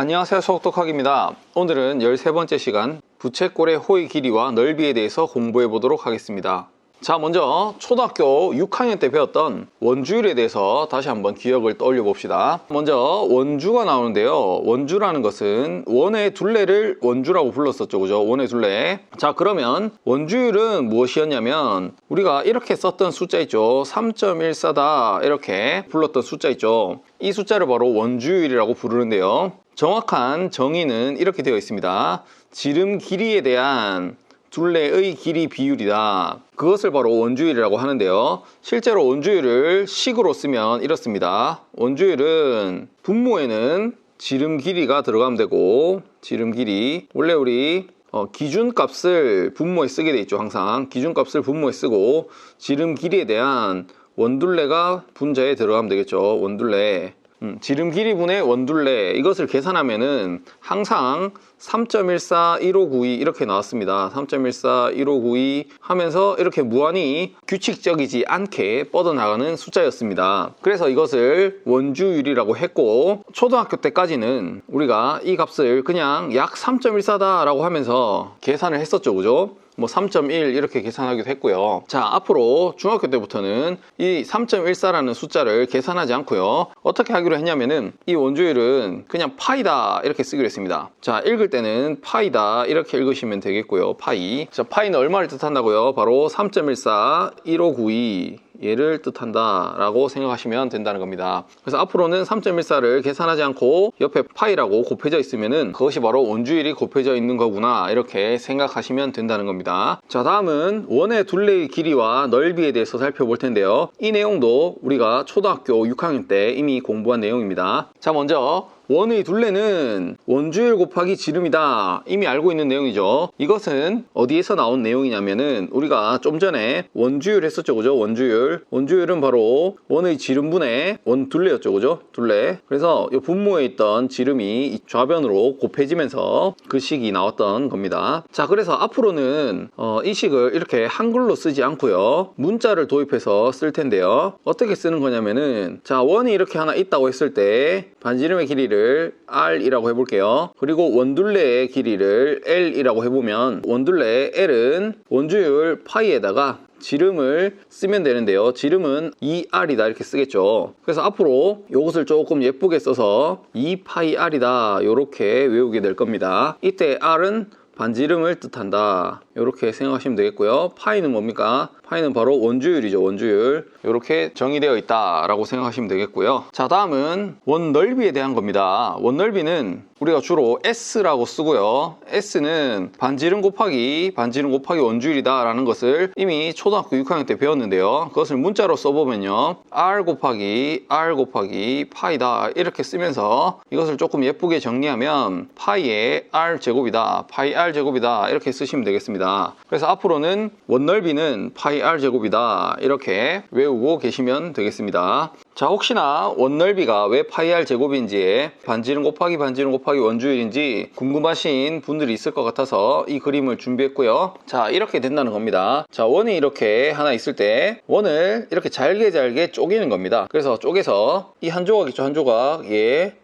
안녕하세요 소독학입니다. 오늘은 13번째 시간 부채꼴의 호의 길이와 넓이에 대해서 공부해 보도록 하겠습니다. 자 먼저 초등학교 6학년 때 배웠던 원주율에 대해서 다시 한번 기억을 떠올려 봅시다. 먼저 원주가 나오는데요. 원주라는 것은 원의 둘레를 원주라고 불렀었죠 그죠? 원의 둘레. 자 그러면 원주율은 무엇이었냐면 우리가 이렇게 썼던 숫자 있죠. 3.14다. 이렇게 불렀던 숫자 있죠. 이 숫자를 바로 원주율이라고 부르는데요 정확한 정의는 이렇게 되어 있습니다 지름 길이에 대한 둘레의 길이 비율이다. 그것을 바로 원주율이라고 하는데요. 실제로 원주율을 식으로 쓰면 이렇습니다. 원주율은 분모에는 지름 길이가 들어가면 되고 지름 길이 원래 우리 어, 기준값을 분모에 쓰게 돼 있죠. 항상 기준값을 분모에 쓰고 지름 길이에 대한 원둘레가 분자에 들어가면 되겠죠. 원둘레 음, 지름 길이분의 원둘레 이것을 계산하면은 항상 3.141592 이렇게 나왔습니다. 3.141592 하면서 이렇게 무한히 규칙적이지 않게 뻗어나가는 숫자였습니다. 그래서 이것을 원주율이라고 했고 초등학교 때까지는 우리가 이 값을 그냥 약 3.14다 라고 하면서 계산을 했었죠. 그죠? 뭐 3.1 이렇게 계산하기도 했고요. 자, 앞으로 중학교 때부터는 이 3.14라는 숫자를 계산하지 않고요. 어떻게 하기로 했냐면은 이 원주율은 그냥 파이다 이렇게 쓰기로 했습니다. 자, 읽을 때는 파이다 이렇게 읽으시면 되겠고요. 파이. 자, 파이는 얼마를 뜻한다고요? 바로 3.14 1592 얘를 뜻한다 라고 생각하시면 된다는 겁니다. 그래서 앞으로는 3.14를 계산하지 않고 옆에 파이라고 곱해져 있으면은 그것이 바로 원주율이 곱해져 있는 거구나 이렇게 생각하시면 된다는 겁니다. 자 다음은 원의 둘레의 길이와 넓이에 대해서 살펴볼 텐데요. 이 내용도 우리가 초등학교 6학년 때 이미 공부한 내용입니다. 자 먼저 원의 둘레는 원주율 곱하기 지름이다. 이미 알고 있는 내용이죠. 이것은 어디에서 나온 내용이냐면은 우리가 좀 전에 원주율 했었죠 그죠? 원주율. 원주율은 바로 원의 지름분의 원 둘레였죠 그죠? 둘레. 그래서 이 분모에 있던 지름이 좌변으로 곱해지면서 그 식이 나왔던 겁니다. 자 그래서 앞으로는 어, 이 식을 이렇게 한글로 쓰지 않고요. 문자를 도입해서 쓸 텐데요. 어떻게 쓰는 거냐면은 자 원이 이렇게 하나 있다고 했을 때 반지름의 길이를 R이라고 해볼게요. 그리고 원둘레의 길이를 L이라고 해보면 원둘레의 L은 원주율 파이에다가 지름을 쓰면 되는데요. 지름은 2R이다 이렇게 쓰겠죠. 그래서 앞으로 이것을 조금 예쁘게 써서 2파이R이다 이렇게 외우게 될 겁니다. 이때 R은 반지름을 뜻한다. 이렇게 생각하시면 되겠고요. 파이는 뭡니까? 파이는 바로 원주율이죠. 원주율. 이렇게 정의되어 있다라고 생각하시면 되겠고요. 자, 다음은 원 넓이에 대한 겁니다. 원 넓이는 우리가 주로 S라고 쓰고요. S는 반지름 곱하기 반지름 곱하기 원주율이다라는 것을 이미 초등학교 6학년 때 배웠는데요. 그것을 문자로 써보면요. R 곱하기 R 곱하기 파이다 이렇게 쓰면서 이것을 조금 예쁘게 정리하면 파이의 R 제곱이다. 파이 R 제곱이다. 이렇게 쓰시면 되겠습니다. 그래서 앞으로는 원 넓이는 파이 R 제곱이다. 이렇게 외우고 계시면 되겠습니다. 자 혹시나 원넓이가 왜 파이 R 제곱인지 반지름 곱하기 반지름 곱하기 원주율인지 궁금하신 분들이 있을 것 같아서 이 그림을 준비했고요 자 이렇게 된다는 겁니다 자 원이 이렇게 하나 있을 때 원을 이렇게 잘게 잘게 쪼개는 겁니다 그래서 쪼개서 이 한 조각 있죠 한 조각 얘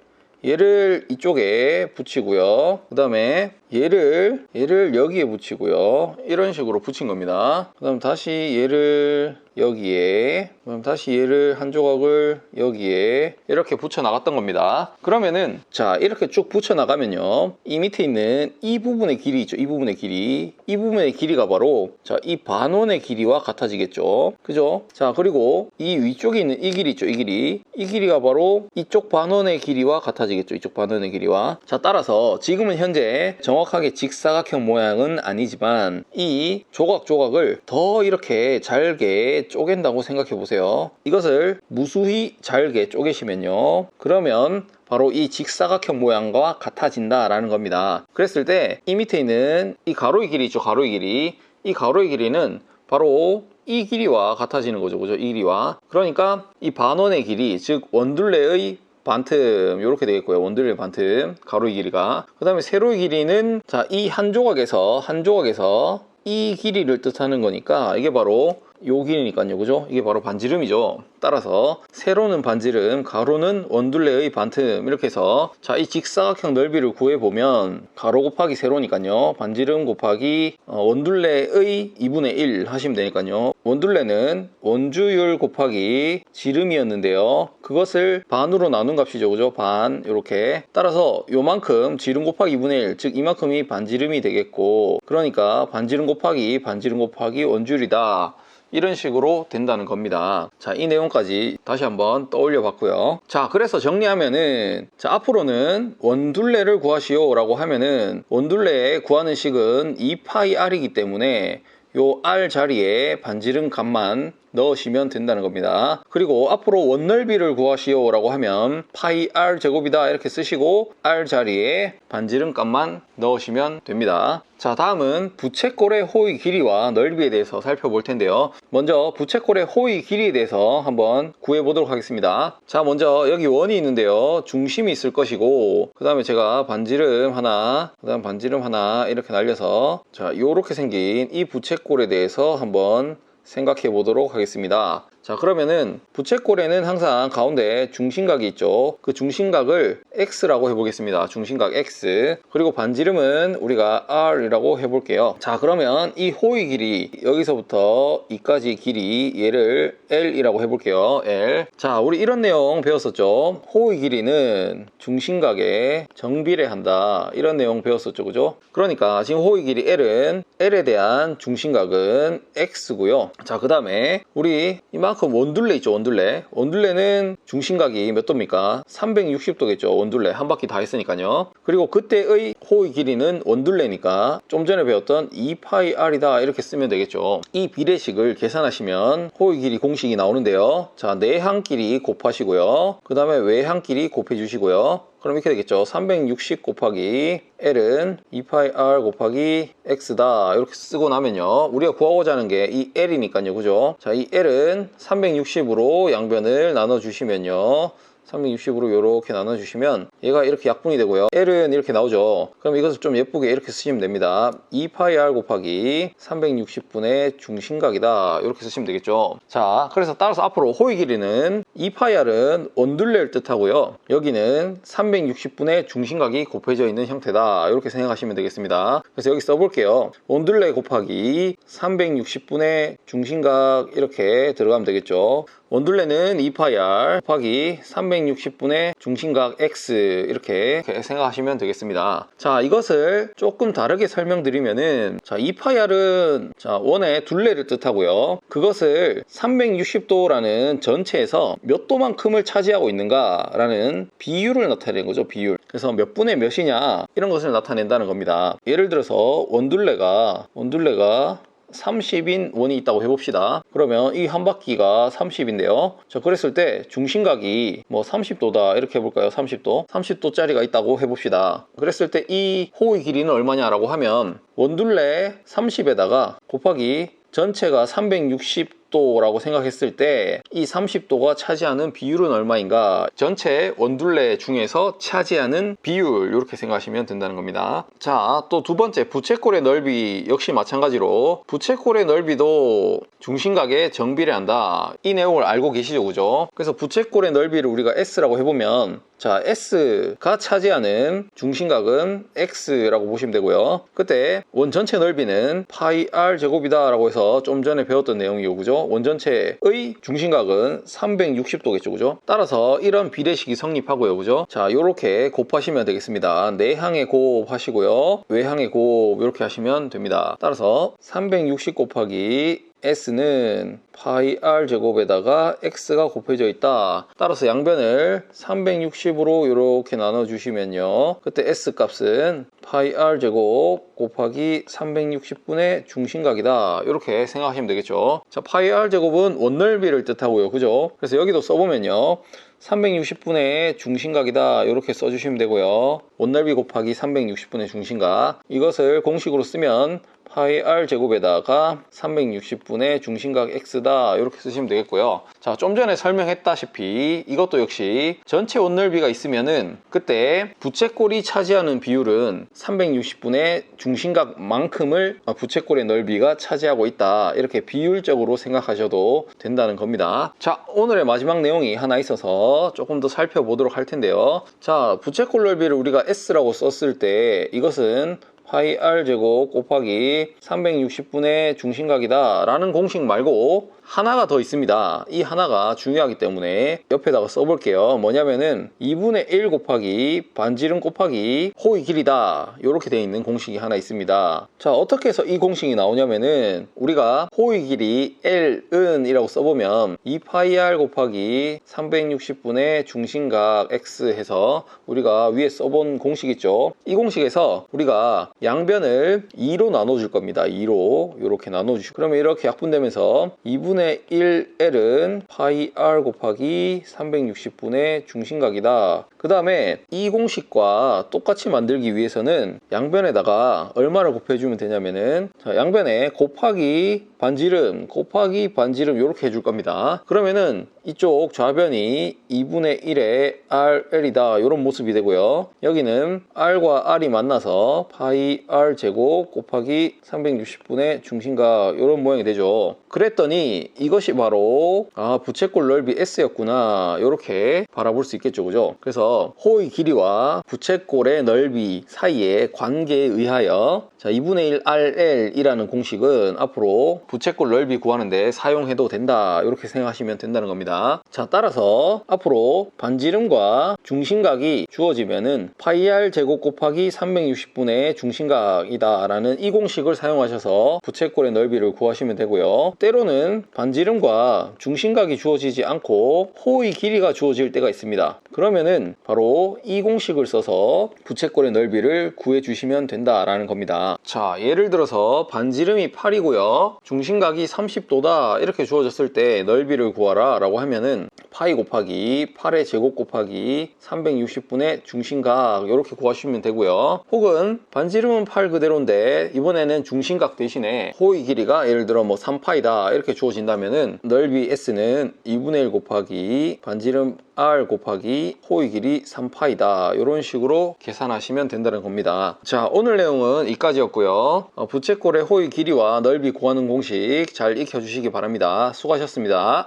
얘를 이쪽에 붙이고요. 그 다음에 얘를 얘를 여기에 붙이고요. 이런 식으로 붙인 겁니다. 그 다음 다시 얘를 여기에 그럼 다시 얘를 한 조각을 여기에 이렇게 붙여 나갔던 겁니다. 그러면은 자 이렇게 쭉 붙여 나가면요. 이 밑에 있는 이 부분의 길이 있죠. 이 부분의 길이. 이 부분의 길이가 바로 자 이 반원의 길이와 같아지겠죠. 그죠? 자 그리고 이 위쪽에 있는 이 길이 있죠. 이 길이. 이 길이가 바로 이쪽 반원의 길이와 같아지겠죠 이쪽 반원의 길이와. 자 따라서 지금은 현재 정확하게 직사각형 모양은 아니지만 이 조각조각을 더 이렇게 잘게 쪼갠다고 생각해 보세요. 이것을 무수히 잘게 쪼개시면요. 그러면 바로 이 직사각형 모양과 같아진다 라는 겁니다. 그랬을 때 이 밑에 있는 이 가로의 길이 있죠 가로의 길이. 이 가로의 길이는 바로 이 길이와 같아지는 거죠 그죠? 이 길이와. 그러니까 이 반원의 길이 즉 원둘레의 반틈 이렇게 되겠고요. 원둘레 반틈 가로의 길이가. 그 다음에 세로의 길이는 자 이 한 조각에서 한 조각에서 이 길이를 뜻하는 거니까 이게 바로 요 길이니까요. 그죠? 이게 바로 반지름이죠. 따라서 세로는 반지름, 가로는 원둘레의 반틈 이렇게 해서 자, 이 직사각형 넓이를 구해 보면 가로 곱하기 세로니까요. 반지름 곱하기 어, 원둘레의 2분의 1 하시면 되니까요. 원둘레는 원주율 곱하기 지름이었는데요. 그것을 반으로 나눈 값이죠. 그죠? 반 이렇게 따라서 요만큼 지름 곱하기 2분의 1, 즉 이만큼이 반지름이 되겠고 그러니까 반지름 곱하기 반지름 곱하기 원줄이다. 이런 식으로 된다는 겁니다. 자, 이 내용까지 다시 한번 떠올려 봤고요. 자, 그래서 정리하면은 자, 앞으로는 원둘레를 구하시오 라고 하면은 원둘레 구하는 식은 2파이 r이기 때문에 요 r 자리에 반지름 값만 넣으시면 된다는 겁니다. 그리고 앞으로 원넓이를 구하시오 라고 하면 파이 r 제곱이다 이렇게 쓰시고 r 자리에 반지름 값만 넣으시면 됩니다. 자 다음은 부채꼴의 호의 길이와 넓이에 대해서 살펴볼 텐데요. 먼저 부채꼴의 호의 길이에 대해서 한번 구해 보도록 하겠습니다. 자 먼저 여기 원이 있는데요. 중심이 있을 것이고 그 다음에 제가 반지름 하나 그 다음 반지름 하나 이렇게 날려서 자 요렇게 생긴 이 부채꼴에 대해서 한번 생각해 보도록 하겠습니다. 자 그러면은 부채꼴에는 항상 가운데 중심각이 있죠. 그 중심각을 x라고 해보겠습니다. 중심각 x 그리고 반지름은 우리가 r이라고 해볼게요. 자 그러면 이 호의 길이 여기서부터 이까지 길이 얘를 l이라고 해볼게요. l 자 우리 이런 내용 배웠었죠. 호의 길이는 중심각에 정비례한다 이런 내용 배웠었죠. 그죠? 그러니까 지금 호의 길이 l은 l에 대한 중심각은 x고요. 자 그 다음에 우리 이만 큼 원둘레 있죠 원둘레. 원둘레는 중심각이 몇 도입니까? 360도겠죠 원둘레. 한 바퀴 다 했으니까요. 그리고 그때의 호의 길이는 원둘레니까 좀 전에 배웠던 2파이 r이다 이렇게 쓰면 되겠죠. 이 비례식을 계산하시면 호의 길이 공식이 나오는데요. 자 내항끼리 곱하시고요. 그 다음에 외항끼리 곱해 주시고요 그럼 이렇게 되겠죠. 360 곱하기 L은 2파이 R 곱하기 X다. 이렇게 쓰고 나면요. 우리가 구하고자 하는 게 이 L이니까요. 그죠? 자, 이 L은 360으로 양변을 나눠주시면요. 360으로 이렇게 나눠주시면 얘가 이렇게 약분이 되고요. L은 이렇게 나오죠. 그럼 이것을 좀 예쁘게 이렇게 쓰시면 됩니다. 2파이 R 곱하기 360분의 중심각이다. 이렇게 쓰시면 되겠죠. 자, 그래서 따라서 앞으로 호의 길이는 2파이 R은 원둘레를 뜻하고요. 여기는 360분의 중심각이 곱해져 있는 형태다. 이렇게 생각하시면 되겠습니다. 그래서 여기 써볼게요. 원둘레 곱하기 360분의 중심각 이렇게 들어가면 되겠죠. 원둘레는 2파이 R 곱하기 360분의 중심각 X 이렇게 생각하시면 되겠습니다. 자, 이것을 조금 다르게 설명드리면은 자, 2파이 R은 자, 원의 둘레를 뜻하고요. 그것을 360도라는 전체에서 몇 도만큼을 차지하고 있는가라는 비율을 나타내는 거죠, 비율. 그래서 몇 분의 몇이냐 이런 것을 나타낸다는 겁니다. 예를 들어서 원둘레가 원둘레가 30인 원이 있다고 해봅시다. 그러면 이 한 바퀴가 30인데요. 자, 그랬을 때 중심각이 뭐 30도다 이렇게 해볼까요? 30도. 30도짜리가 있다고 해봅시다. 그랬을 때 이 호의 길이는 얼마냐라고 하면 원둘레 30에다가 곱하기 전체가 360 도라고 생각했을 때 이 30도가 차지하는 비율은 얼마인가? 전체 원둘레 중에서 차지하는 비율 이렇게 생각하시면 된다는 겁니다. 자, 또 두 번째 부채꼴의 넓이 역시 마찬가지로 부채꼴의 넓이도 중심각에 정비례한다. 이 내용을 알고 계시죠, 그죠? 그래서 부채꼴의 넓이를 우리가 S라고 해보면 자, S가 차지하는 중심각은 X라고 보시면 되고요. 그때 원 전체 넓이는 파이 R 제곱이다 라고 해서 좀 전에 배웠던 내용이고, 그죠? 원 전체의 중심각은 360도겠죠, 그죠? 따라서 이런 비례식이 성립하고요, 그죠? 자, 요렇게 곱하시면 되겠습니다. 내항의 곱 하시고요. 외항의 곱 이렇게 하시면 됩니다. 따라서 360 곱하기 S는 파이 R 제곱에다가 X가 곱해져 있다. 따라서 양변을 360으로 이렇게 나눠주시면요. 그때 S 값은 파이 R 제곱 곱하기 360분의 중심각이다. 이렇게 생각하시면 되겠죠. 자, 파이 R 제곱은 원넓이를 뜻하고요. 그죠? 그래서 여기도 써보면요. 360분의 중심각이다 이렇게 써주시면 되고요 원넓이 곱하기 360분의 중심각 이것을 공식으로 쓰면 파이 r 제곱에다가 360분의 중심각 x다 이렇게 쓰시면 되겠고요. 자, 좀 전에 설명했다시피 이것도 역시 전체 원넓이가 있으면은 그때 부채꼴이 차지하는 비율은 360분의 중심각만큼을 아, 부채꼴의 넓이가 차지하고 있다. 이렇게 비율적으로 생각하셔도 된다는 겁니다. 자, 오늘의 마지막 내용이 하나 있어서 조금 더 살펴보도록 할 텐데요. 자, 부채꼴 넓이를 우리가 S라고 썼을 때 이것은 파이 r 제곱 곱하기 360분의 중심각이다 라는 공식 말고 하나가 더 있습니다. 이 하나가 중요하기 때문에 옆에다가 써볼게요. 뭐냐면은 2분의 1 곱하기 반지름 곱하기 호의 길이다. 이렇게 되어 있는 공식이 하나 있습니다. 자 어떻게 해서 이 공식이 나오냐면은 우리가 호의 길이 L은 이라고 써보면 2파이 r 곱하기 360분의 중심각 x 해서 우리가 위에 써본 공식 있죠? 이 공식에서 우리가 양변을 2로 나눠줄 겁니다. 2로 이렇게 나눠주시고. 그러면 이렇게 약분되면서 2분의 1L은 파이 r 곱하기 360분의 중심각이다. 그 다음에 이 공식과 똑같이 만들기 위해서는 양변에다가 얼마를 곱해주면 되냐면은 자, 양변에 곱하기 반지름 곱하기 반지름 이렇게 해줄 겁니다. 그러면은 이쪽 좌변이 2분의 1의 RL이다. 이런 모습이 되고요. 여기는 R과 R이 만나서 파이 R 제곱 곱하기 360분의 중심각. 이런 모양이 되죠 그랬더니 이것이 바로 아 부채꼴 넓이 S였구나. 이렇게 바라볼 수 있겠죠 그죠? 그래서 호의 길이와 부채꼴의 넓이 사이의 관계에 의하여 자 2분의 1 RL이라는 공식은 앞으로 부채꼴 넓이 구하는데 사용해도 된다. 이렇게 생각하시면 된다는 겁니다. 자 따라서 앞으로 반지름과 중심각이 주어지면은 파이 r 제곱 곱하기 360분의 중심각이다 라는 이 공식을 사용하셔서 부채꼴의 넓이를 구하시면 되고요 때로는 반지름과 중심각이 주어지지 않고 호의 길이가 주어질 때가 있습니다. 그러면은 바로 이 공식을 써서 부채꼴의 넓이를 구해 주시면 된다라는 겁니다. 자 예를 들어서 반지름이 8이고요. 중심각이 30도다 이렇게 주어졌을 때 넓이를 구하라 라고 하면은 파이 곱하기 8의 제곱 곱하기 360분의 중심각 이렇게 구하시면 되고요. 혹은 반지름은 8 그대로인데 이번에는 중심각 대신에 호의 길이가 예를 들어 뭐 3파이 다 이렇게 주어진다면은 넓이 S는 2분의 1 곱하기 반지름 R 곱하기 호의 길이 3파이다. 이런 식으로 계산하시면 된다는 겁니다. 자 오늘 내용은 이까지였고요. 어, 부채꼴의 호의 길이와 넓이 구하는 공식 잘 익혀주시기 바랍니다. 수고하셨습니다